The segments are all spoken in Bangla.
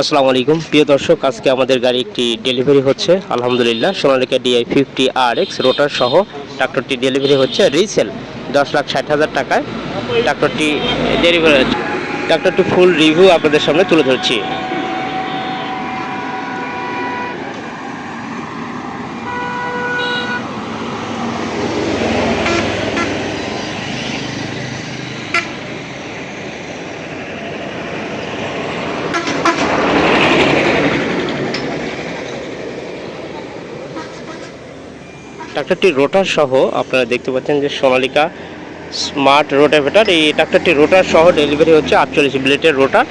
আসসালামু আলাইকুম। প্রিয় দর্শক, আজকে আমাদের গাড়ি একটি ডেলিভারি হচ্ছে। আলহামদুলিল্লাহ, Sonalika DI fifty R X rotor সহ ট্রাক্টরটি ডেলিভারি হচ্ছে। রিসেল দশ লাখ ষাট হাজার টাকায় ট্রাক্টরটি ডেলিভারি হচ্ছে। ট্রাক্টরটি ফুল রিভিউ আপনাদের সামনে তুলে ধরছি। ট্রাক্টরটির রোটার সহ আপনারা দেখতে পাচ্ছেন যে সোনালিকা স্মার্ট রোটাভেটার। এই ট্রাক্টরটি রোটার সহ ডেলিভারি হচ্ছে আটচল্লিশ ব্লেটের রোটার।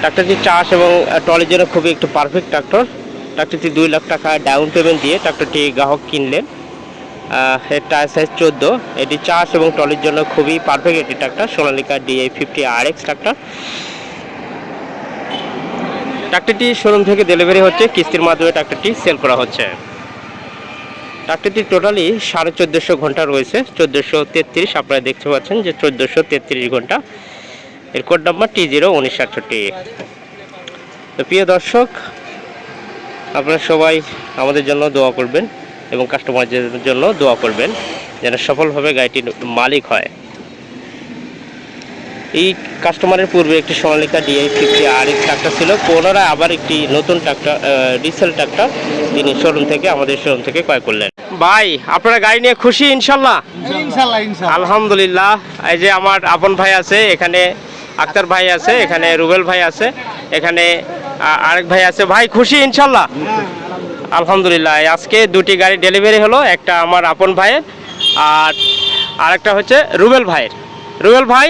ট্রাক্টরটি চাষ এবং ট্রলির জন্য খুবই একটু পারফেক্ট ট্রাক্টর। ট্রাক্টরটি দুই লাখ টাকা ডাউন পেমেন্ট দিয়ে ট্রাক্টরটি গ্রাহক কিনলেন। এর টায়ার সাইজ চোদ্দ। এটি চাষ এবং ট্রলির জন্য খুবই পারফেক্ট একটি tractor, Sonalika DI fifty R X tractor. ট্রাক্টরটি showroom থেকে ডেলিভারি হচ্ছে, কিস্তির মাধ্যমে ট্রাক্টরটি সেল করা হচ্ছে। ট্রাক্টরটি টোটালি সাড়ে চোদ্দোশো ঘণ্টা রয়েছে, চোদ্দোশো তেত্রিশ আপনারা দেখতে পাচ্ছেন যে চোদ্দোশো তেত্রিশ ঘণ্টা। এর কোড নাম্বার টি জিরো উনিশ সাতষট্টি তো প্রিয় দর্শক, আপনারা সবাই আমাদের জন্য দোয়া করবেন এবং কাস্টমারদের জন্য দোয়া করবেন যেন সফলভাবে গাড়িটির মালিক হয়। এই কাস্টমারের পূর্বে একটি সোনালিকা ডিআই ফিফটি আর এক ট্রাক্টর ছিল। পুনরায় আবার একটি নতুন ট্রাক্টর ডিসেল ট্রাক্টর তিনি শোরুম থেকে আমাদের শোরুম থেকে ক্রয় করলেন। ভাই আপনারা গাড়ি নিয়ে খুশি ইনশাল্লাহ? আলহামদুলিল্লাহ। এই যে আমার আপন ভাই আছে এখানে আক্তার ভাই আছে এখানে রুবেল ভাই আছে এখানে আরেক ভাই আছে। ভাই খুশি ইনশাল্লাহ? আলহামদুলিল্লাহ। আজকে দুটি গাড়ি ডেলিভারি হলো একটা আমার আপন ভাইয়ের আর আরেকটা হচ্ছে রুবেল ভাইয়ের। রুবেল ভাই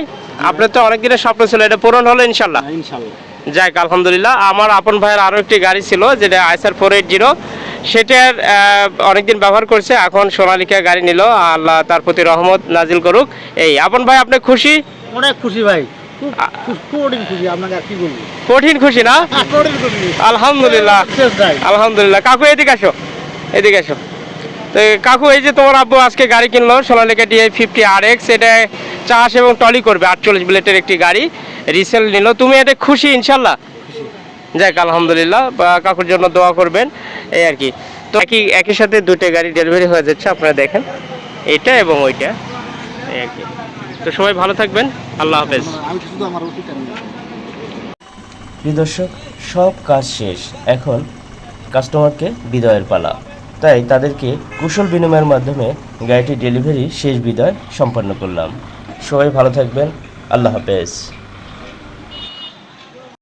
আপনার তো অনেক দিনের স্বপ্ন ছিল এটা পূরণ হলো ইনশাল্লাহ। ইনশাল্লাহ। যাক আলহামদুলিল্লাহ। আমার আপন ভাইয়ের আরও একটি গাড়ি ছিল যেটা আইসার ফোর এইট জিরো সেটার অনেকদিন ব্যবহার করছে এখন সোনালিকা গাড়ি নিল। আল্লাহ তার প্রতি রহমত নাজিল করুক। এই আপন ভাই আপনি খুশি? অনেক খুশি ভাই। কঠিন খুশি না? আলহামদুলিল্লাহ। শেষ আলহামদুলিল্লাহ। কাকু এদিকে আসো। এদিকে আসো। তো কাকু, এই যে তোমার আব্বু আজকে গাড়ি কিনলো Sonalika DI fifty R X এটা চাষ এবং টলি করবে, আটচল্লিশ ব্লেটের একটি গাড়ি রিসেল নিল। তুমি এটা খুশি, ইনশাল্লাহ? যাক, আলহামদুলিল্লাহ, বা কাকুর জন্য দোয়া করবেন, এই আর কি। তো একই একই সাথে দুটো গাড়ি ডেলিভারি হয়ে যাচ্ছে, আপনারা দেখেন। এটা এবং ওইটা, এই আর কি। তো সবাই ভালো থাকবেন, আল্লাহ হাফেজ। প্রিয় দর্শক, সব কাজ শেষ। এখন কাস্টমারকে বিদায়ের পালা। তাই তাদেরকে কুশল বিনিময়ের মাধ্যমে গাড়িটি ডেলিভারি শেষ বিদায় সম্পন্ন করলাম। সবাই ভালো থাকবেন। আল্লাহ হাফেজ।